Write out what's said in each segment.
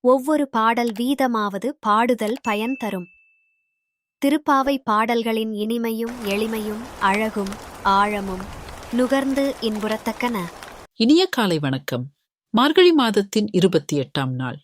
ஒவ்வொரு பாடல் வீதமாவது பாடுதல் பயன் தரும். திருப்பாவை பாடல்களின் இனிமையும் எளிமையும் அழகும் ஆழமும் நுகர்ந்து இன்புறத்தக்கன. இனிய காலை வணக்கம். மார்கழி மாதத்தின் இருபத்தி எட்டாம் நாள்.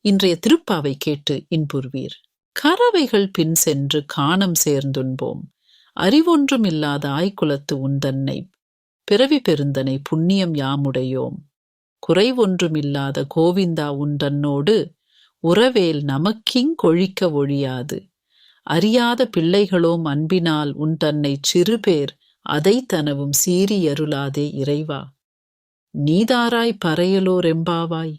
இன்றைய திருப்பாவை கேட்டு இன்புறுவீர். கறவைகள் பின் சென்று காணம் சேர்ந்துண்போம். அறிவொன்றும் இல்லாத ஆய்குலத்து உந்தன்னை பிறவி பெருந்தனை புண்ணியம் யாமுடையோம். குறைவொன்றுமில்லாத கோவிந்தா உண்டன்னோடு உறவேல் நமக்கிங் கொழிக்க ஒழியாது. அறியாத பிள்ளைகளோம் அன்பினால் உன் தன்னை சிறுபேர் அதை தனவும் சீரியருளாதே இறைவா. நீதாராய் பறையலோரெம்பாவாய்.